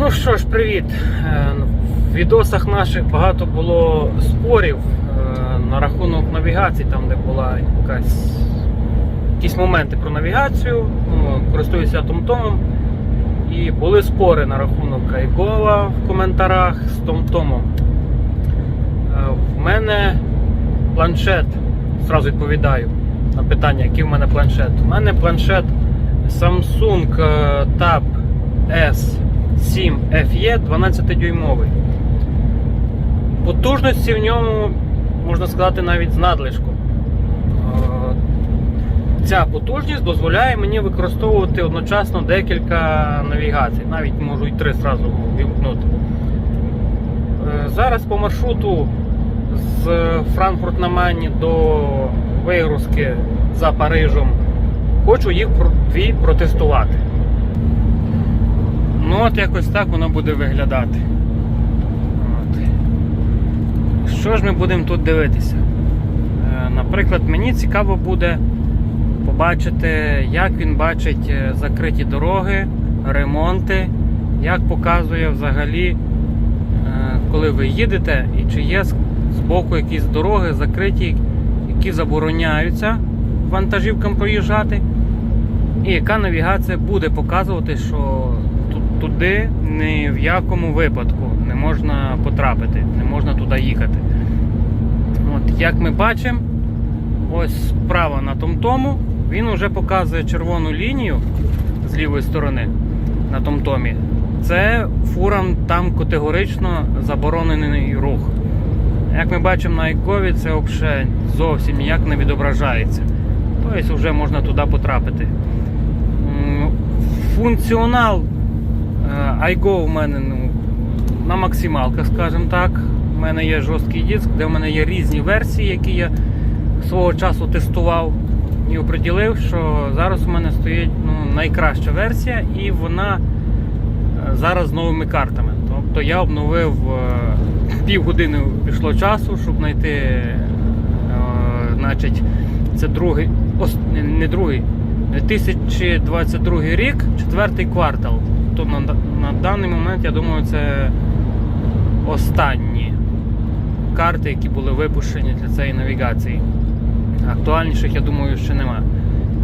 Ну що ж, привіт. Е, В відосах наших багато було спорів е, на рахунок навігації, там де була якась якісь моменти про навігацію. Ну, користуюся Томтомом. І були спори на рахунок Айгова в коментарях з Томтомом. Е, В мене планшет, зразу відповідаю на питання, який в мене планшет. У мене планшет Samsung Tab S7 FE 12-дюймовий. Потужності в ньому, можна сказати, навіть з надлишком. Е, Ця потужність дозволяє мені використовувати одночасно декілька навігацій, навіть можу і три зразу вімкнути. Е, Зараз по маршруту з Франкфурт на Майні до вигрузки за Парижем хочу їх дві протестувати. Ну от якось так воно буде виглядати. От. Що ж ми будемо тут дивитися? Е, Наприклад, мені цікаво буде побачити, як він бачить е, закриті дороги, ремонти, як показує взагалі, е, коли ви їдете, і чи є з боку якісь дороги закриті, які забороняються вантажівкам проїжджати. І яка навігація буде показувати, що туди ні в якому випадку не можна потрапити, не можна туди їхати. От, як ми бачимо, ось справа на Томтому, він вже показує червону лінію з лівої сторони на Томтомі. Це фурам там категорично заборонений рух. Як ми бачимо на Айкові, це взагалі зовсім ніяк не відображається. Тобто вже можна туди потрапити. Функціонал iGo у мене ну, на максималках, скажімо так. У мене є жорсткий диск, де в мене є різні версії, які я свого часу тестував і оприділив, що зараз у мене стоїть ну, найкраща версія, і вона е, зараз з новими картами. Тобто я обновив е, півгодини пішло часу, щоб знайти, е, значить, це другий, не другий, 2022 рік, четвертий квартал. Тобто на, на даний момент, я думаю, це останні карти, які були випущені для цієї навігації. Актуальніших, я думаю, ще нема.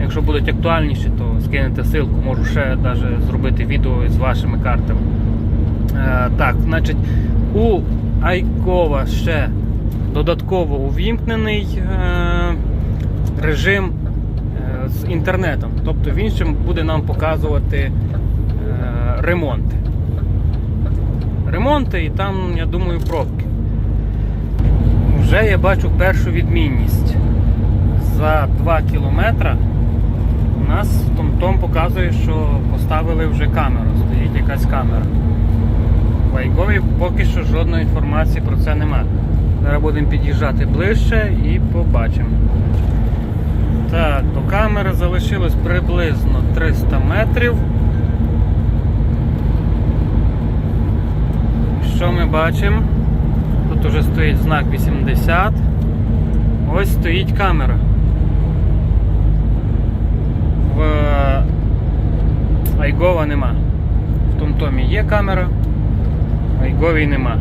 Якщо будуть актуальніші, то скинете ссылку, можу ще навіть зробити відео з вашими картами. Е, так, значить, у Айкова ще додатково увімкнений е, режим е, з інтернетом. Тобто він ще буде нам показувати ремонти. Ремонти і там, я думаю, пробки. Вже я бачу першу відмінність. За 2 кілометри у нас TomTom показує, що поставили вже камеру, стоїть якась камера. В Айгові поки що жодної інформації про це немає. Зараз будемо під'їжджати ближче і побачимо. Так, до камери залишилось приблизно 300 метрів. Що ми бачимо? Тут уже стоїть знак 80. Ось стоїть камера. В Айгова нема. В Томтомі є камера, в Айговій нема.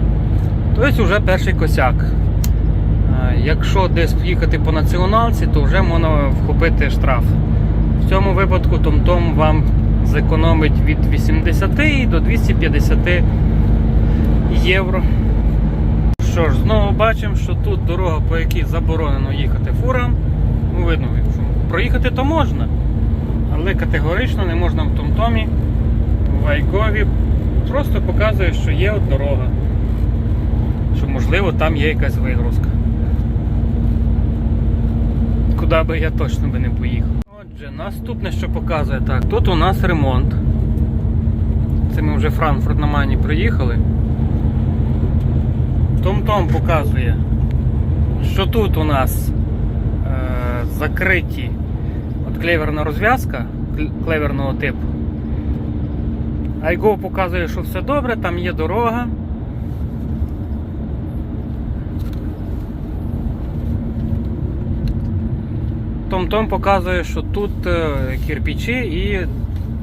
Тобто вже перший косяк. Е, Якщо десь їхати по націоналці, то вже можна вхопити штраф. В цьому випадку TomTom вам зекономить від 80 до 250 євро. Що ж, знову бачимо, що тут дорога, по якій заборонено їхати фурам. Ну, видно, проїхати то можна, але категорично не можна в Томтомі, в Айгові. Просто показує, що є от дорога. Що можливо там є якась вигрузка. Куди би я точно би не поїхав. Отже, наступне, що показує, так, тут у нас ремонт. Це ми вже Франкфурт на Мані приїхали. Том-Том показує, що тут у нас е, закриті от клеверна розв'язка клеверного типу. iGo показує, що все добре, там є дорога. Том-Том показує, що тут е, кирпичі і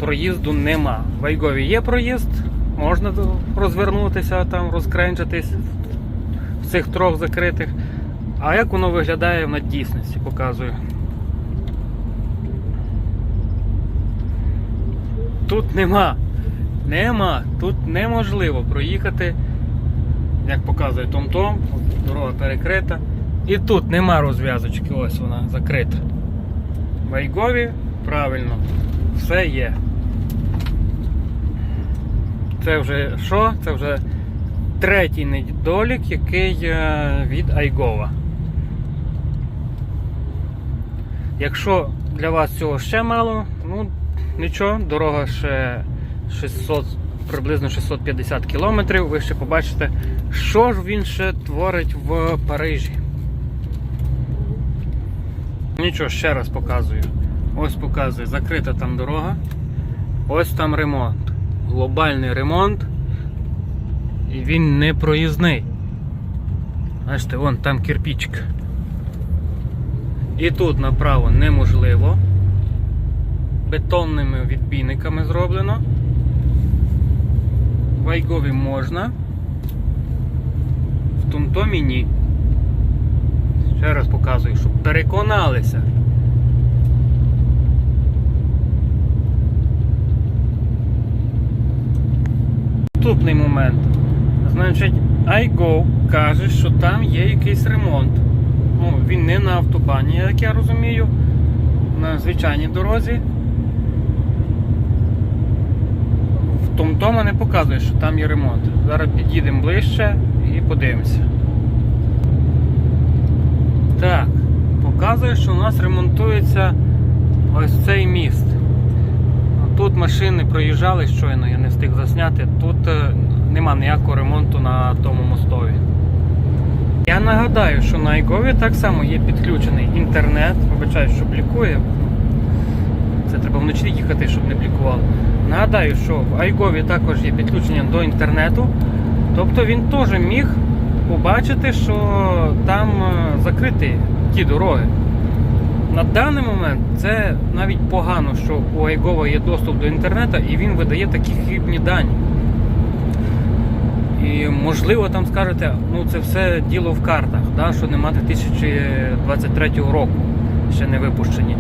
проїзду нема. В Айгові є проїзд, можна розвернутися, там, розкренчитись цих трьох закритих. А як воно виглядає на дійсності, показую. Тут нема. Нема. Тут неможливо проїхати, як показує Том-Том, дорога перекрита. І тут нема розв'язочки, ось вона закрита. В Айгові правильно, все є. Це вже що? Це вже третій недолік, який е, від Айгова. Якщо для вас цього ще мало, ну нічого, дорога ще 600, приблизно 650 кілометрів, ви ще побачите, що ж він ще творить в Парижі. Нічого, ще раз показую. Ось показую, закрита там дорога. Ось там ремонт. Глобальний ремонт. І він не проїзний. Бачите, вон там кирпичик. І тут направо неможливо. Бетонними відбійниками зроблено. В Айгові можна. В Тумтомі ні. Ще раз показую, щоб переконалися. Наступний момент. Значить, iGo каже, що там є якийсь ремонт. Ну, він не на автобані, як я розумію, на звичайній дорозі. В Томтома не показує, що там є ремонт. Зараз під'їдемо ближче і подивимося. Так, показує, що у нас ремонтується ось цей міст. Тут машини проїжджали щойно, я не встиг засняти. Тут е, нема ніякого ремонту на тому мостові. Я нагадаю, що на Айгові так само є підключений інтернет. Вибачаю, що блікує. Це треба вночі їхати, щоб не блікувало. Нагадаю, що в Айгові також є підключення до інтернету. Тобто він теж міг побачити, що там е, закриті ті дороги. На даний момент це навіть погано, що у Айгова є доступ до інтернету і він видає такі хибні дані. І можливо там скажете, ну це все діло в картах, да, що нема 2023 року, ще не випущені.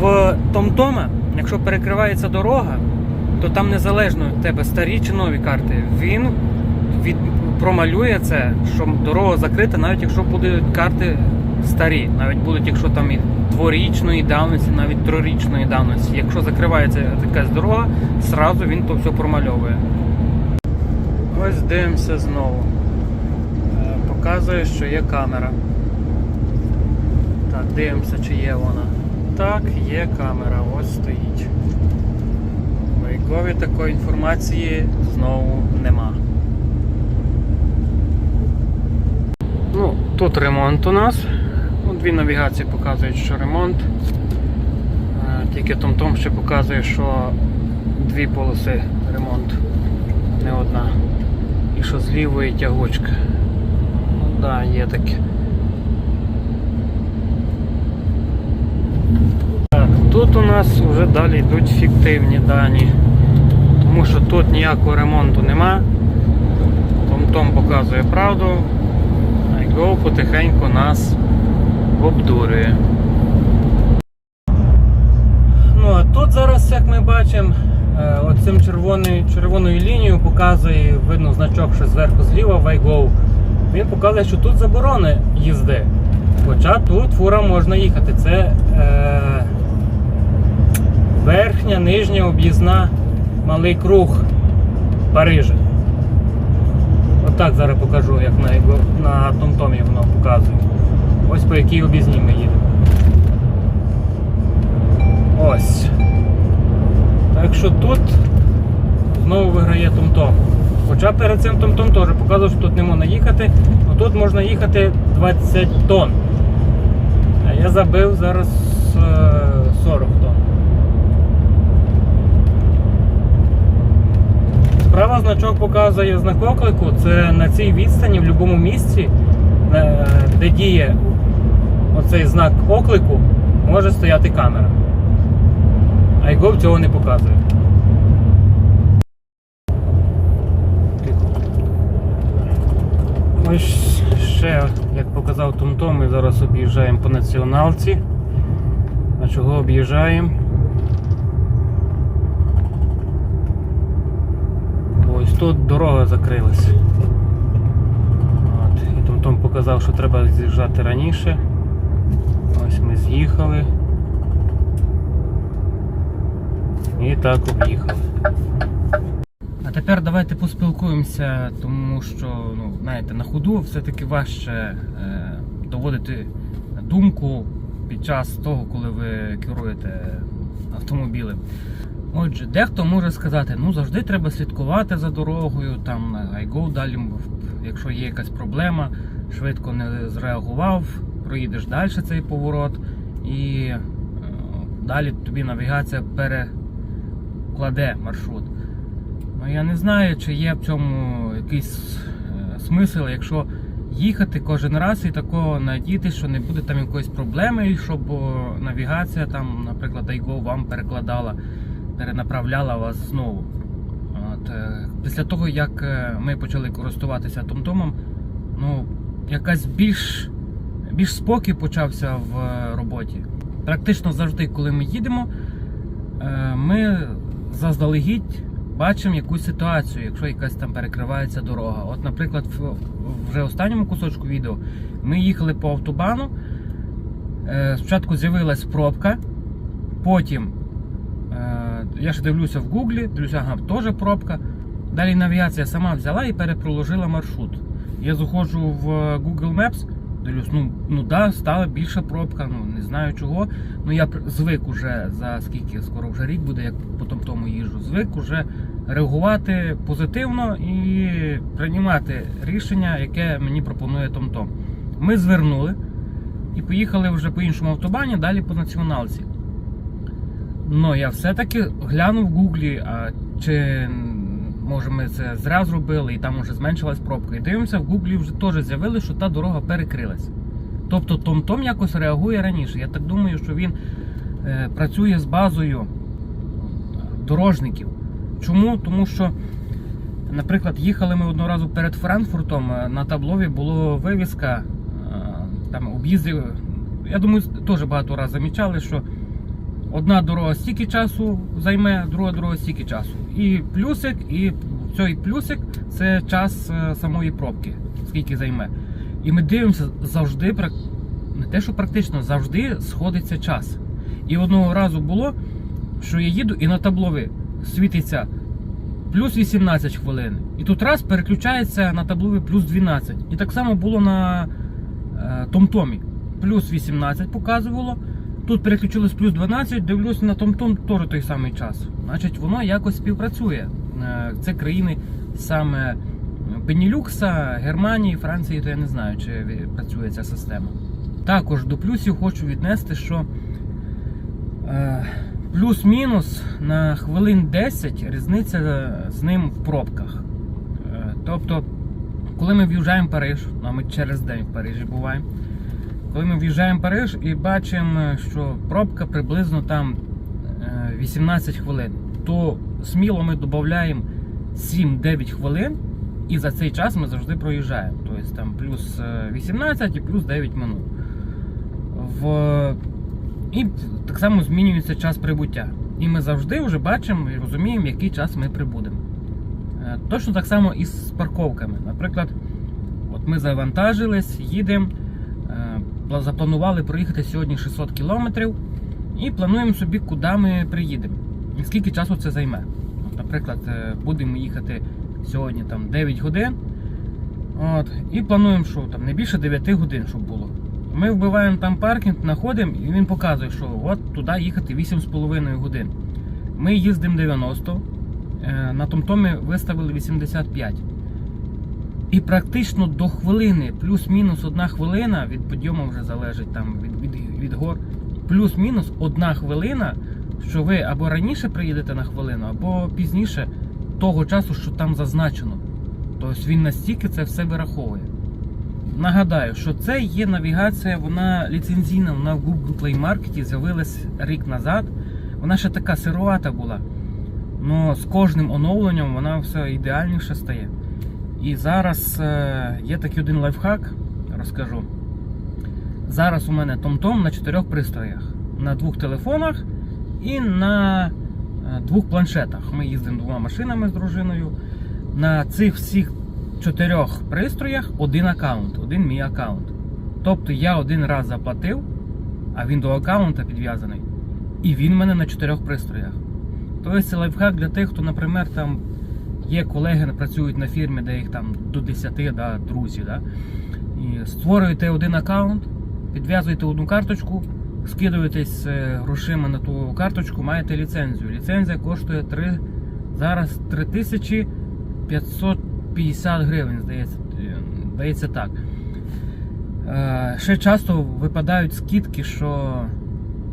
В Томтома, якщо перекривається дорога, то там незалежно від тебе старі чи нові карти, він від, промалює це, що дорога закрита, навіть якщо будуть карти старі, навіть будуть, якщо там і дворічної давності, навіть трирічної давності. Якщо закривається якась дорога, зразу він то все промальовує. Ось дивимося знову. Е, Показує, що є камера. Так, дивимося, чи є вона. Так, є камера, ось стоїть. В Айкові такої інформації знову нема. Ну, тут ремонт у нас. Ну, дві навігації показують, що ремонт. Е, Тільки TomTom ще показує, що дві полоси ремонт, не одна. І що з лівої тягучка. Ну да, є таке. Так, тут у нас вже далі йдуть фіктивні дані. Тому що тут ніякого ремонту нема. TomTom показує правду. Go потихеньку нас обдурює. Ну а тут зараз, як ми бачимо, оцим червоною, червоною лінією показує, видно значок, що зверху зліва Вайгоу. Він показує, що тут заборони їзди. Хоча тут фура можна їхати. Це е, верхня, нижня об'їзна малий круг Парижа. Отак зараз покажу, як на, на Томтомі воно показує. Ось по якій об'їзній ми їдемо. Ось. Так що тут знову виграє Томтом. Хоча перед цим Томтом теж показував, що тут не можна їхати, але тут можна їхати 20 тонн. А я забив зараз е, 40 тонн. Справа значок показує знак оклику. Це на цій відстані в будь-якому місці, е, де діє оцей знак оклику, може стояти камера iGov цього не показує. Ми ще, як показав Томтом, ми зараз об'їжджаємо по націоналці. А чого об'їжджаємо? Ось тут дорога закрилась. От. І Томтом показав, що треба з'їжджати раніше. Ось ми з'їхали. І так об'їхали. А тепер давайте поспілкуємося, тому що, ну, знаєте, на ходу все-таки важче е, доводити думку під час того, коли ви керуєте автомобілем. Отже, дехто може сказати, ну завжди треба слідкувати за дорогою, там айго далі, якщо є якась проблема, швидко не зреагував, проїдеш далі цей поворот, і е, далі тобі навігація перекладе маршрут. Ну я не знаю, чи є в цьому якийсь е, смисл, якщо їхати кожен раз і такого надіятися, що не буде там якоїсь проблеми, щоб навігація там, наприклад, Айго вам перекладала, перенаправляла вас знову. От, е, після того, як е, ми почали користуватися Томтомом, ну, якась більш, більш спокій почався в е, роботі. Практично завжди, коли ми їдемо, е, ми заздалегідь бачимо якусь ситуацію, якщо якась там перекривається дорога. От, наприклад, в вже останньому кусочку відео ми їхали по автобану. Е, Спочатку з'явилась пробка, потім е, я ж дивлюся в гуглі, дивлюся, ага, теж пробка. Далі навігація сама взяла і перепроложила маршрут. Я заходжу в Google Maps, дивлюсь, ну, ну да, стала більша пробка, ну не знаю чого. Ну я звик уже за скільки скоро вже рік буде, як по тому їжджу, звик уже реагувати позитивно і приймати рішення, яке мені пропонує TomTom. Ми звернули і поїхали вже по іншому автобані, далі по націоналці. Ну, я все-таки глянув в гуглі, а чи може ми це зря зробили і там вже зменшилась пробка. І дивимося, в гуглі вже теж з'явили, що та дорога перекрилась. Тобто TomTom якось реагує раніше. Я так думаю, що він е, працює з базою дорожників. Чому? Тому що, наприклад, їхали ми одного разу перед Франкфуртом, е, на таблові було вивіска, е, там об'їзди. Я думаю, теж багато разів замічали, що одна дорога стільки часу займе, друга дорога стільки часу. І плюсик, і цей плюсик це час е, самої пробки, скільки займе. І ми дивимося завжди, не те, що практично, завжди сходиться час. І одного разу було, що я їду і на таблові світиться плюс 18 хвилин. І тут раз переключається на таблові плюс 12. І так само було на е, Томтомі. Плюс 18 показувало. Тут переключилось плюс 12, дивлюсь на Томтом теж той самий час. Значить, воно якось співпрацює. Е, Це країни саме Бенілюкса, Германії, Франції, то я не знаю, чи працює ця система. Також до плюсів хочу віднести, що е, плюс-мінус на хвилин 10 різниця з ним в пробках. Е, тобто, коли ми в'їжджаємо в Париж, а ми через день в Парижі буваємо. Коли ми в'їжджаємо в Париж і бачимо, що пробка приблизно там е, 18 хвилин, то сміло ми додаємо 7-9 хвилин, і за цей час ми завжди проїжджаємо. Тобто там плюс е, 18 і плюс 9 минут. В... І так само змінюється час прибуття. І ми завжди вже бачимо і розуміємо, який час ми прибудемо. Е, Точно так само і з парковками. Наприклад, от ми завантажились, їдемо. Пла- Запланували проїхати сьогодні 600 кілометрів і плануємо собі, куди ми приїдемо. І скільки часу це займе. Наприклад, е, будемо їхати сьогодні там 9 годин. От, і плануємо, що там не більше 9 годин, щоб було. Ми вбиваємо там паркінг, знаходимо, і він показує, що от туди їхати 8,5 годин. Ми їздимо 90, е, на Томтомі виставили 85. І практично до хвилини, плюс-мінус одна хвилина від підйому вже залежить там від, від, від гор. Плюс-мінус одна хвилина, що ви або раніше приїдете на хвилину, або пізніше того часу, що там зазначено. Тобто він настільки це все вираховує. Нагадаю, що це є навігація, вона ліцензійна, вона в Google Play Market з'явилась рік назад. Вона ще така сировата була. але з кожним оновленням вона все ідеальніше стає. І зараз е, є такий один лайфхак, розкажу. Зараз у мене TomTom на чотирьох пристроях: на двох телефонах і на е, двох планшетах. Ми їздимо двома машинами з дружиною. На цих всіх чотирьох пристроях один аккаунт, один мій аккаунт. Тобто я один раз заплатив, а він до аккаунта підв'язаний. І він в мене на чотирьох пристроях. Тобто це лайфхак для тих, хто, наприклад, там є колеги, працюють на фірмі, де їх там до 10 да, друзів. Да? І створюєте один аккаунт, підв'язуєте одну карточку, скидуєтесь е, грошима на ту карточку, маєте ліцензію. Ліцензія коштує 3, зараз 3550 гривень, здається, е, здається так. Е, Ще часто випадають скидки, що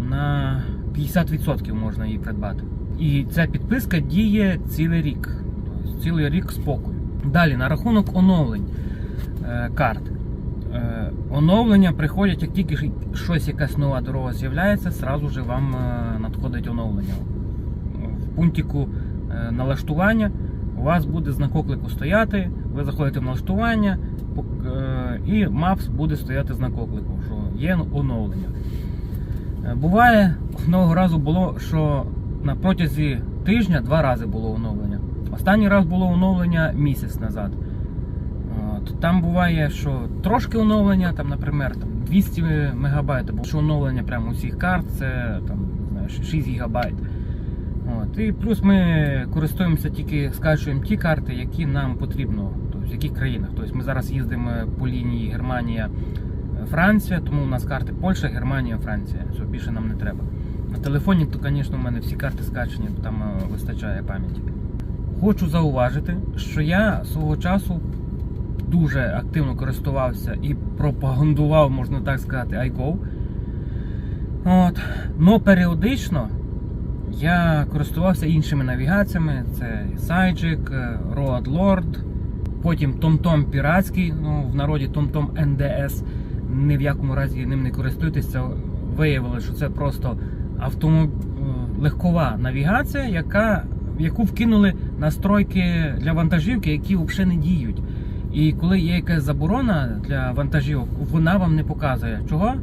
на 50% можна її придбати. І ця підписка діє цілий рік. Цілий рік спокою. Далі, на рахунок оновлень е, карт. Е, оновлення приходять, як тільки щось, якась нова дорога з'являється, зразу ж вам е, надходить оновлення. В пунктику е, налаштування у вас буде знак оклику стояти, ви заходите в налаштування і Maps буде стояти знак оклику, що є оновлення. Буває, одного разу було, що на протязі тижня два рази було оновлення. Останній раз було оновлення місяць назад. Там буває, що трошки оновлення, там, наприклад, там 200 мегабайт, або що оновлення прямо усіх карт, це там, знаєш, 6 гігабайт. От, і плюс ми користуємося тільки, скачуємо ті карти, які нам потрібно, тобто в яких країнах. Тобто ми зараз їздимо по лінії Германія. Франція, тому у нас карти Польща, Германія, Франція. Все, більше нам не треба. На телефоні, то, звісно, у мене всі карти скачені, там е, вистачає пам'яті. Хочу зауважити, що я свого часу дуже активно користувався і пропагандував, можна так сказати, iGo. От. Но періодично я користувався іншими навігаціями: це Сайджик, Road Lord, потім TomTom піратський, ну в народі TomTom NDS. Ні в якому разі ним не користуйтеся. Виявили, що це просто автомоб... е, легкова навігація, яка... яку вкинули настройки для вантажівки, які взагалі не діють. І коли є якась заборона для вантажівок, вона вам не показує. Чого?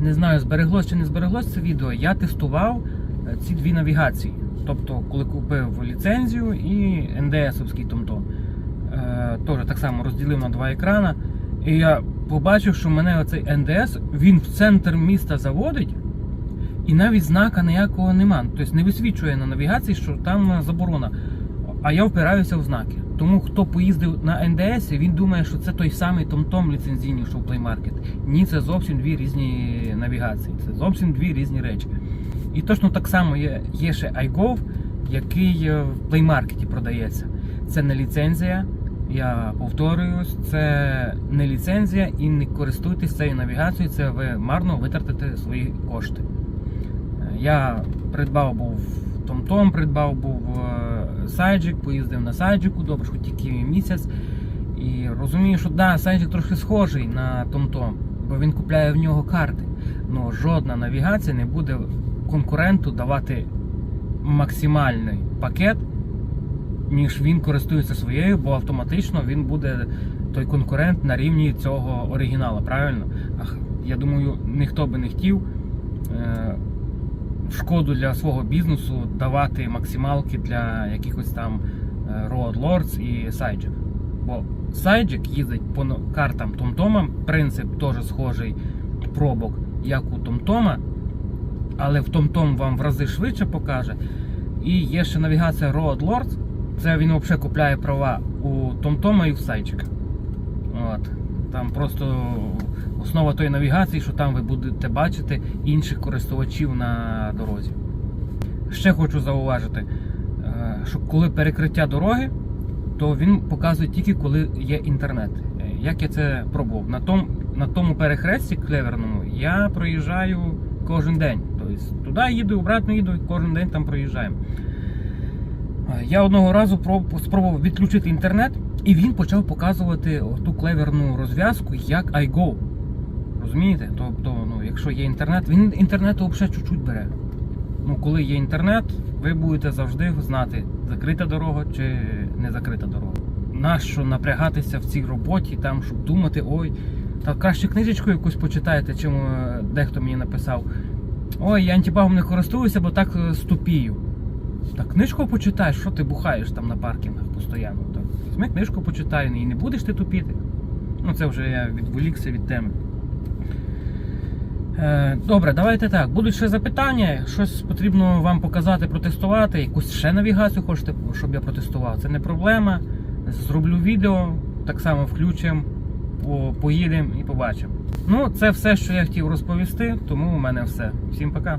Не знаю, збереглось чи не збереглось це відео. Я тестував е, ці дві навігації. Тобто, коли купив ліцензію і НДСовський TomTom. Е, Теж так само розділив на два екрана. І я побачив, що мене оцей НДС він в центр міста заводить, і навіть знака ніякого нема. Тобто не висвічує на навігації, що там заборона. А я впираюся в знаки. Тому хто поїздив на НДС, він думає, що це той самий TomTom ліцензійний, що в Play Market. Ні, це зовсім дві різні навігації. Це зовсім дві різні речі. І точно так само є, є ще iGov, який е, в Play Market продається. Це не ліцензія. Я повторююсь, це не ліцензія і не користуйтесь цією навігацією, це ви марно витратите свої кошти. Е, Я придбав був TomTom, придбав був е, Сайджик, поїздив на Сайджику, добре, хоч тільки місяць. І розумію, що да, Сайджик трохи схожий на TomTom, бо він купляє в нього карти. Але жодна навігація не буде конкуренту давати максимальний пакет ніж він користується своєю, бо автоматично він буде той конкурент на рівні цього оригіналу. Правильно? Я думаю, ніхто би не хотів е, в шкоду для свого бізнесу давати максималки для якихось там е, Road Lords і Сайджик. Бо Сайджик їздить по картам TomTom, принцип теж схожий пробок, як у TomTom, але в TomTom вам в рази швидше покаже. І є ще навігація Road Lords. Це він взагалі купляє права у TomTom і в Сайчика. От. Там просто основа тої навігації, що там ви будете бачити інших користувачів на дорозі. Ще хочу зауважити, е, що коли перекриття дороги, то він показує тільки коли є інтернет. Е, Як я це пробував? На, том, на тому перехресті клеверному я проїжджаю кожен день. Тобто туди їду, обратно їду, і кожен день там проїжджаємо. Е, Я одного разу спробував відключити інтернет, і він почав показувати ту клеверну розв'язку як iGo. Розумієте? Тобто, ну, якщо є інтернет, він інтернету взагалі чуть-чуть бере. Ну, коли є інтернет, ви будете завжди знати, закрита дорога чи не закрита дорога. нащо напрягатися в цій роботі, там, щоб думати, ой, та краще книжечку якусь почитайте, чим е, дехто мені написав. Ой, я антибагом не користуюся, бо так е, ступію. Та книжку почитай, що ти бухаєш там на паркінгах постійно. Візьми книжку почитай, і не будеш ти тупіти. Ну, це вже я відволікся від теми. Е, Добре, давайте так. Будуть ще запитання. Щось потрібно вам показати, протестувати. Якусь ще навігацію хочете, щоб я протестував. Це не проблема. Зроблю відео, так само включимо, поїдемо і побачимо. Ну, це все, що я хотів розповісти, тому у мене все. Всім пока.